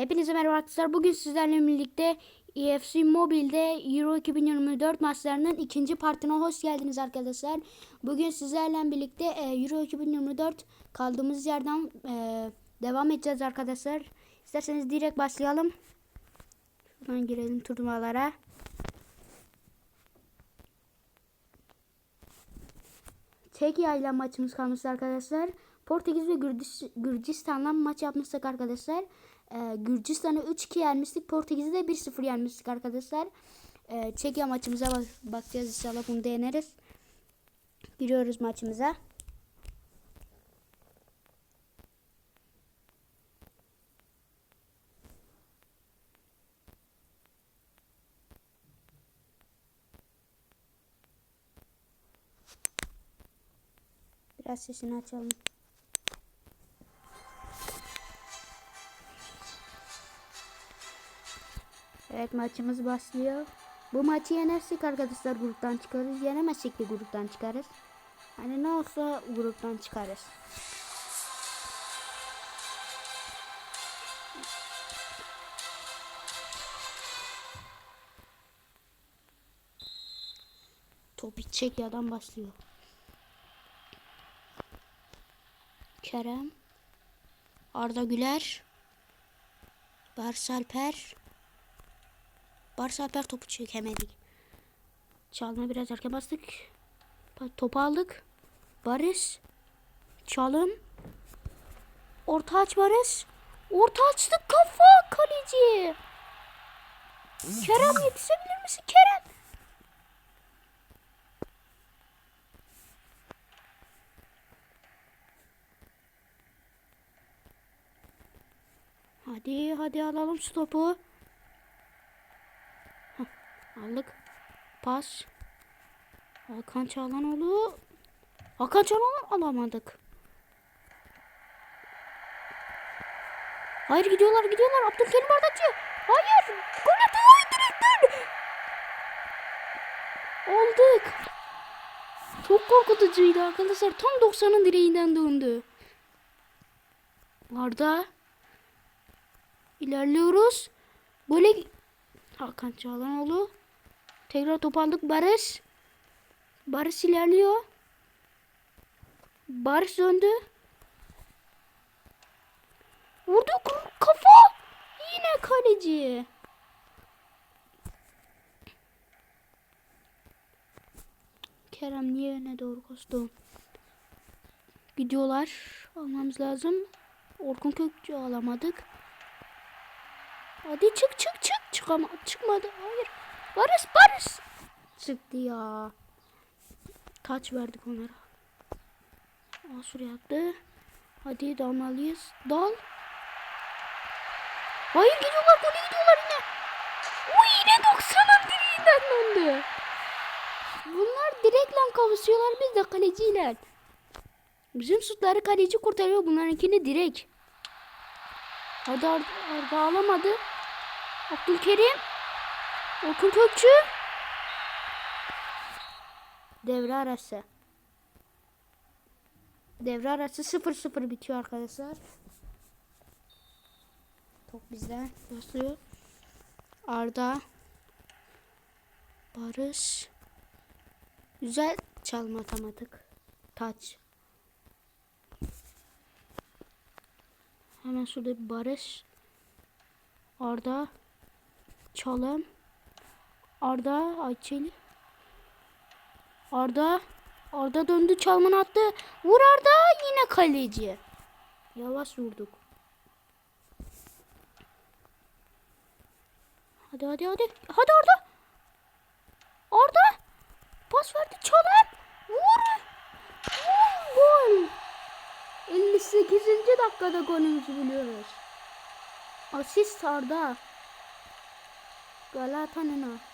Hepinize merhaba arkadaşlar. Bugün sizlerle birlikte EFC Mobile'de Euro 2024 maçlarının ikinci partine hoş geldiniz arkadaşlar. Bugün sizlerle birlikte e, Euro 2024 kaldığımız yerden e, devam edeceğiz arkadaşlar. İsterseniz direkt başlayalım. Şuradan girelim turnuvalara. Çekya ile maçımız kalmıştı arkadaşlar. Portekiz ve Gürcis- Gürcistan'la maç yapmıştık arkadaşlar. Ee, Gürcistan'ı 3-2 yenmiştik. Portekiz'i de 1-0 yenmiştik arkadaşlar. Ee, Çekya maçımıza bak bakacağız inşallah bunu deneriz. Giriyoruz maçımıza. Biraz sesini açalım. Evet maçımız başlıyor. Bu maçı yenersek arkadaşlar gruptan çıkarız. Yenemezsek de gruptan çıkarız. Hani ne olsa gruptan çıkarız. Topu Çekya'dan başlıyor. Kerem. Arda Güler. Barış Alper. Barış Alper topu çekemedik. Çalma biraz erken bastık. Topu aldık. Barış. Çalım. Orta aç Barış. Orta açtık kafa kaleci. Kerem yetişebilir misin Kerem? Hadi hadi alalım şu topu. Aldık. Pas. Hakan Çalhanoğlu. Hakan Çalhanoğlu alamadık. Hayır gidiyorlar gidiyorlar. Abdülkerim Bardakçı. Hayır. Gol. Hayır direkten. Aldık. Çok korkutucuydu arkadaşlar. Tam 90'ın direğinden döndü. Arda. İlerliyoruz. Böyle Hakan Çağlanoğlu. Tekrar top aldık Barış. Barış ilerliyor. Barış döndü. Vurdu kafa. Yine kaleci. Kerem niye öne doğru koştu? Gidiyorlar. Almamız lazım. Orkun Kökçü alamadık. Hadi çık çık çık. Çıkama çıkmadı. Hayır. Barış Barış. Çıktı ya. Taç verdik onlara. Aa şuraya attı. Hadi dalmalıyız. Dal. Hayır gidiyorlar gole gidiyorlar yine. O yine 90'ın direğinden döndü. Bunlar direkle kavuşuyorlar biz de kaleciyle. Bizim şutları kaleci kurtarıyor bunlarınkini direk. Hadi Arda, Arda alamadı. Abdülkerim. Orkun Kökçü. Devre arası. Devre arası 0-0 bitiyor arkadaşlar. Top bizde. Başlıyor. Arda. Barış. Güzel çalma atamadık. Taç. Hemen şurada bir Barış. Arda. Çalım. Arda Ayçeli. Arda. Arda döndü çalmanı attı. Vur Arda yine kaleci. Yavaş vurduk. Hadi hadi hadi. Hadi Arda. Arda. Pas verdi çalım. Vur. Vur gol. 58. dakikada golümüzü buluyoruz. Asist Arda. Galatanina.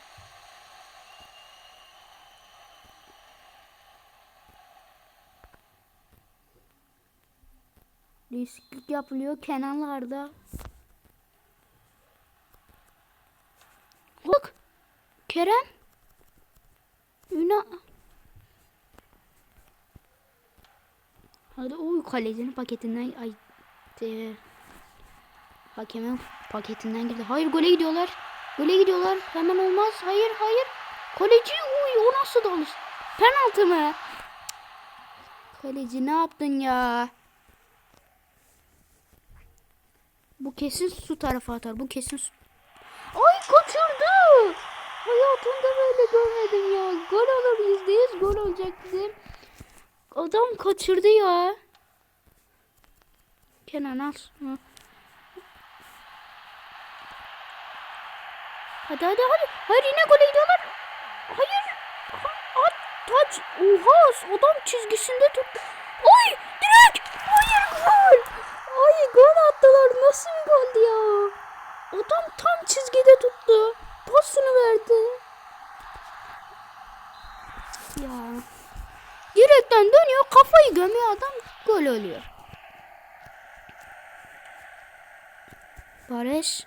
Değişiklik yapılıyor kenarlarda. Bak. Kerem. Ünal. Hadi o kalecinin paketinden ay e, Hakemin paketinden girdi. Hayır gole gidiyorlar. Gole gidiyorlar. Hemen olmaz. Hayır hayır. Kaleci uy o nasıl dalış? Penaltı mı? Kaleci ne yaptın ya? Bu kesin su tarafa atar. Bu kesin su. Ay kaçırdı. Hayatımda böyle görmedim ya. Gol olur yüzde yüz gol olacak bizim. Adam kaçırdı ya. Kenan al. Hadi hadi hadi. Hayır yine gole gidiyorlar. Hayır. Ha- At taç. Oha adam çizgisinde tuttu. Ay direkt. Hayır gol. Ay gol attılar. Nasıl bir goldü ya? Adam tam çizgide tuttu. Pasını verdi. Ya. Direkten dönüyor kafayı gömüyor adam gol oluyor. Barış.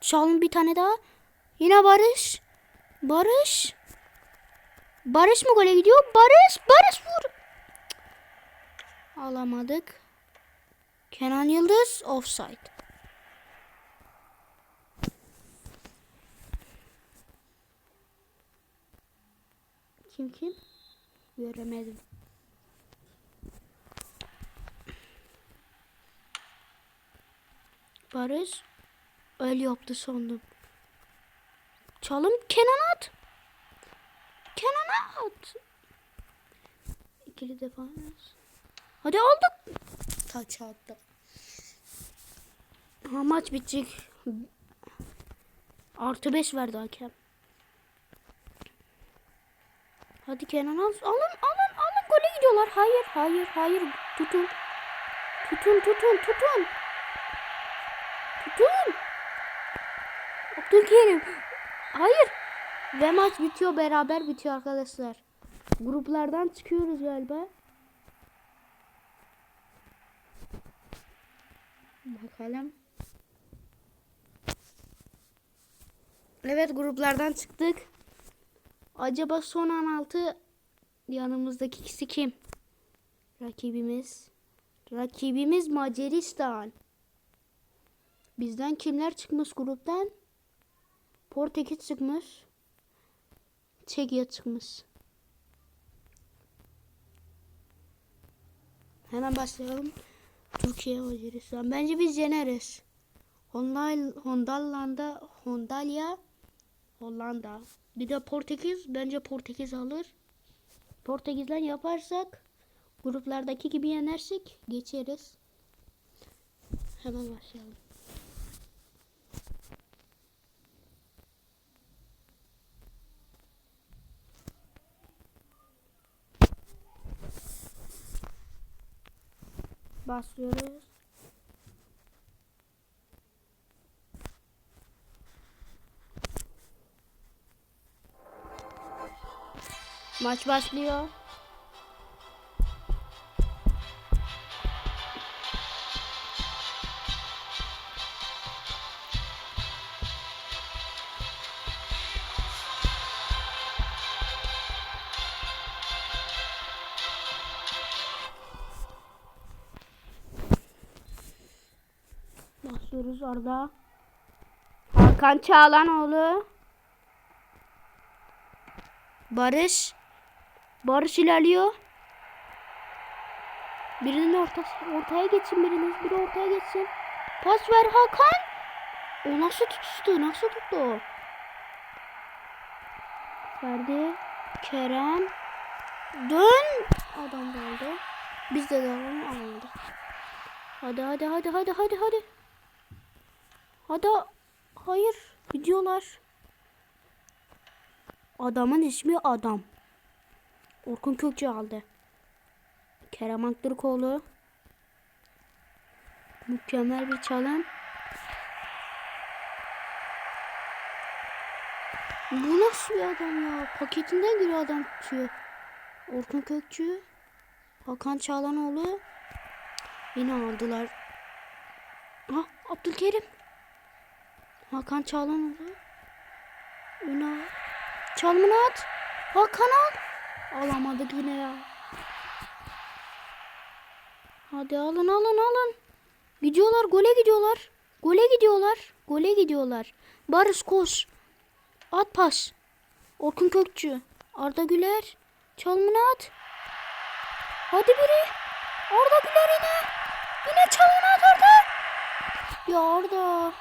Çalın bir tane daha. Yine Barış. Barış. Barış mı gole gidiyor? Barış. Barış vur. Alamadık. Kenan Yıldız offside. Kim kim? Göremedim. Barış öyle yaptı sandım. Çalım Kenan at. Kenan at. İkili defans. Hadi aldık. Taç attı. Ha, maç bitecek. Artı 5 verdi hakem. Hadi Kenan al. Alın alın alın gole gidiyorlar. Hayır hayır hayır. Tutun. Tutun tutun tutun. Tutun. Abdülkerim. Hayır. Ve maç bitiyor beraber bitiyor arkadaşlar. Gruplardan çıkıyoruz galiba. Bakalım. Evet gruplardan çıktık. Acaba son 16 yanımızdaki kişi kim? Rakibimiz. Rakibimiz Macaristan. Bizden kimler çıkmış gruptan? Portekiz çıkmış. Çekya çıkmış. Hemen başlayalım. Türkiye Macaristan. Bence biz yeneriz. Honda, Hondalanda, Hondalya, Hollanda. Bir de Portekiz. Bence Portekiz alır. Portekiz'den yaparsak gruplardaki gibi yenersek geçeriz. Hemen başlayalım. Başlıyoruz. Maç başlıyor. Başlıyoruz orada. Hakan Çağlanoğlu. Barış. Barış ilerliyor. Birinin ortası, ortaya geçsin biriniz. Biri ortaya geçsin. Pas ver Hakan. O nasıl tuttu? Nasıl tuttu o? Verdi. Kerem. Dön. Adam geldi. Biz de devam alındı. Hadi hadi hadi hadi hadi hadi. Hadi. Hayır. Gidiyorlar. Adamın ismi Adam. Orkun Kökçü aldı. Kerem Aktürkoğlu. Mükemmel bir çalım. Bu nasıl bir adam ya? Paketinden giriyor adam tutuyor. Orkun Kökçü. Hakan Çağlanoğlu. Yine aldılar. Ha Abdülkerim. Hakan Çağlanoğlu. Ünal. Çalımını at. Hakan al. Alamadık yine ya. Hadi alın alın alın. Gidiyorlar gole gidiyorlar. Gole gidiyorlar. Gole gidiyorlar. Barış koş. At pas. Orkun Kökçü. Arda Güler. Çalımını at. Hadi biri. Arda Güler yine. Yine çalımını at Arda. Ya Arda.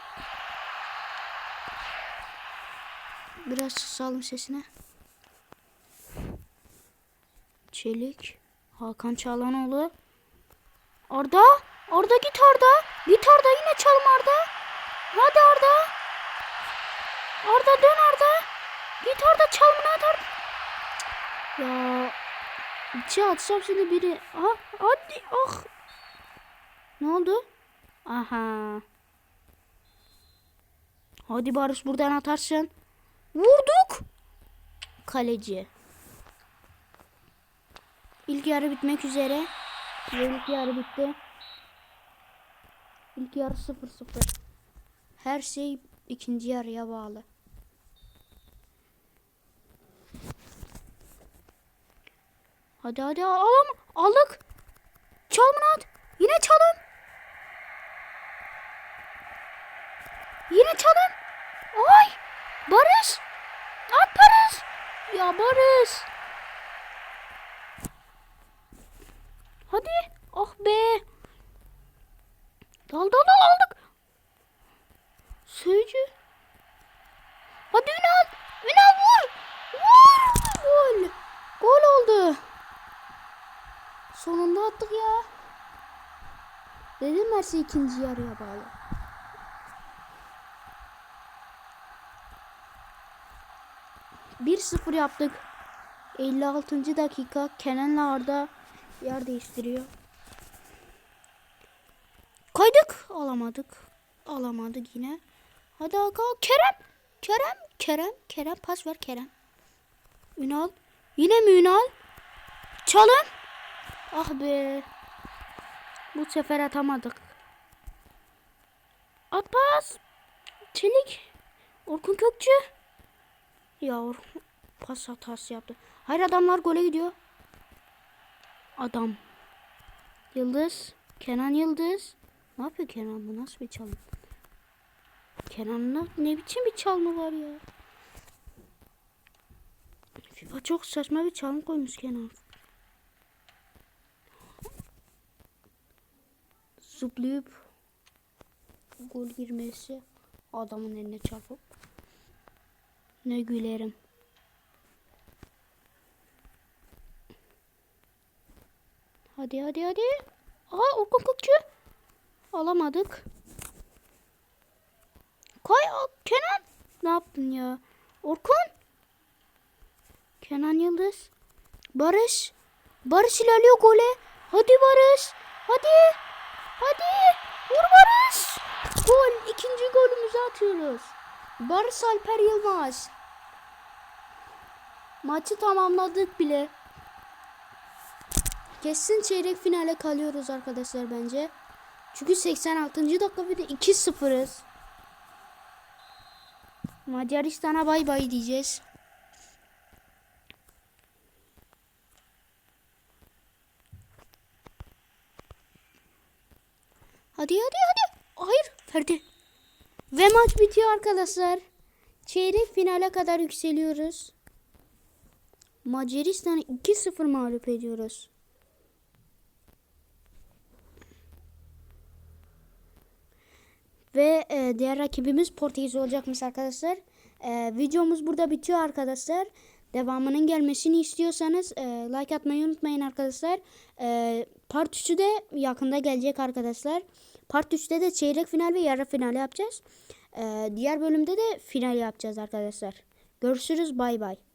Biraz susalım sesine. Çelik. Hakan Çağlanoğlu. Arda. Arda git Arda. Git Arda yine çalım Arda. Hadi Arda. Arda dön Arda. Git Arda çalımını at Arda. Ya. İçe atsam şimdi biri. Aha hadi ah. Ne oldu? Aha. Hadi Barış buradan atarsın. Vurduk. Kaleci. İlk yarı bitmek üzere. Ve ilk yarı bitti. İlk yarı 0-0. Her şey ikinci yarıya bağlı. Hadi hadi alalım. Aldık. Çalımını at. Yine çalım. Yine çalım. Ay. Barış. At Barış. Ya Barış. Hadi. Ah be. Dal dal dal aldık. Sözcü. Hadi Ünal. Ünal vur. Vur. Gol. Gol oldu. Sonunda attık ya. Dedim her şey ikinci yarıya bağlı. Bir sıfır yaptık. 56. dakika Kenan'la Arda yer değiştiriyor. Kaydık. Alamadık. Alamadık yine. Hadi Hakan. Kerem. Kerem. Kerem. Kerem. Pas ver Kerem. Ünal. Yine mi Ünal? Çalın. Ah be. Bu sefer atamadık. At pas. Çelik. Orkun Kökçü. Ya Orkun pas hatası yaptı. Hayır adamlar gole gidiyor. Adam. Yıldız. Kenan Yıldız. Ne yapıyor Kenan bu nasıl bir çalım? Kenan'la ne biçim bir çalma var ya? FIFA çok saçma bir çalım koymuş Kenan. Zıplayıp gol girmesi adamın eline çarpıp ne gülerim. Hadi hadi hadi. Aha Orkun Kökçü. Alamadık. Koy Kenan. Ne yaptın ya? Orkun. Kenan Yıldız. Barış. Barış ilerliyor gole. Hadi Barış. Hadi. Hadi. Vur Barış. Gol. İkinci golümüzü atıyoruz. Barış Alper Yılmaz. Maçı tamamladık bile. Kesin çeyrek finale kalıyoruz arkadaşlar bence. Çünkü 86. dakika bir de 2-0'ız. Macaristan'a bay bay diyeceğiz. Hadi hadi hadi. Hayır Ferdi. Ve maç bitiyor arkadaşlar. Çeyrek finale kadar yükseliyoruz. Macaristan'ı 2-0 mağlup ediyoruz. Ve e, diğer rakibimiz Portekiz olacakmış arkadaşlar. E, videomuz burada bitiyor arkadaşlar. Devamının gelmesini istiyorsanız e, like atmayı unutmayın arkadaşlar. E, part 3'ü de yakında gelecek arkadaşlar. Part 3'te de çeyrek final ve yarı final yapacağız. E, diğer bölümde de final yapacağız arkadaşlar. Görüşürüz bay bay.